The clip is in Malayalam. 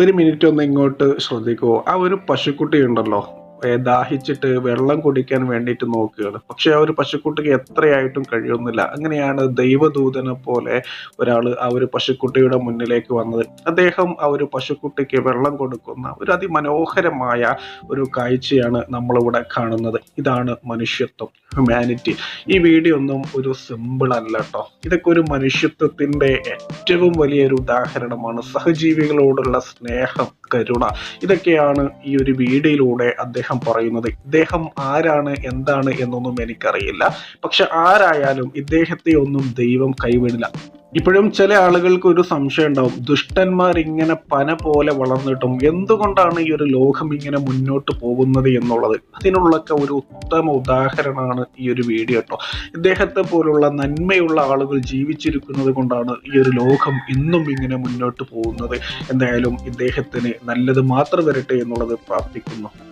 ഒരു മിനിറ്റ് ഒന്ന് ഇങ്ങോട്ട് ശ്രദ്ധിക്കുമോ ആ ഒരു പശുക്കുട്ടി ഉണ്ടല്ലോ ദാഹിച്ചിട്ട് വെള്ളം കുടിക്കാൻ വേണ്ടിയിട്ട് നോക്കുകയാണ്. പക്ഷെ ആ ഒരു പശുക്കുട്ടിക്ക് എത്രയായിട്ടും കഴിയുന്നില്ല. അങ്ങനെയാണ് ദൈവദൂതനെ പോലെ ഒരാൾ ആ ഒരു പശുക്കുട്ടിയുടെ മുന്നിലേക്ക് വന്നത്. അദ്ദേഹം ആ ഒരു പശുക്കുട്ടിക്ക് വെള്ളം കൊടുക്കുന്ന ഒരു അതിമനോഹരമായ ഒരു കാഴ്ചയാണ് നമ്മളിവിടെ കാണുന്നത്. ഇതാണ് മനുഷ്യത്വം ഹ്യൂമാനിറ്റി. ഈ വീഡിയോ ഒന്നും ഒരു സിമ്പിൾ അല്ല കേട്ടോ. ഇതൊക്കെ ഒരു മനുഷ്യത്വത്തിന്റെ ഏറ്റവും വലിയൊരു ഉദാഹരണമാണ്. സഹജീവികളോടുള്ള സ്നേഹം കരുണ. ഇതൊക്കെയാണ് ഈ ഒരു വീഡിയോയിലൂടെ അദ്ദേഹം പറയുന്നത് ഇദ്ദേഹം ആരാണ് എന്താണ് എന്നൊന്നും എനിക്കറിയില്ല. പക്ഷെ ആരായാലും ഇദ്ദേഹത്തെ ഒന്നും ദൈവം കൈവിടില്ല. ഇപ്പോഴും ചില ആളുകൾക്ക് ഒരു സംശയം ഉണ്ടാവും. ദുഷ്ടന്മാർ ഇങ്ങനെ പന പോലെ വളർന്നിട്ടും എന്തുകൊണ്ടാണ് ഈ ഒരു ലോകം ഇങ്ങനെ മുന്നോട്ട് പോകുന്നത് എന്നുള്ളത്? അതിനുള്ളൊക്കെ ഒരു ഉത്തമ ഉദാഹരണമാണ് ഈ ഒരു വീഡിയോ കേട്ടോ ഇദ്ദേഹത്തെ പോലുള്ള നന്മയുള്ള ആളുകൾ ജീവിച്ചിരിക്കുന്നത് കൊണ്ടാണ് ഈ ഒരു ലോകം ഇന്നും ഇങ്ങനെ മുന്നോട്ട് പോകുന്നത്. എന്തായാലും ഇദ്ദേഹത്തിന് നല്ലത് മാത്രം വരട്ടെ എന്നുള്ളത് പ്രാർത്ഥിക്കുന്നു.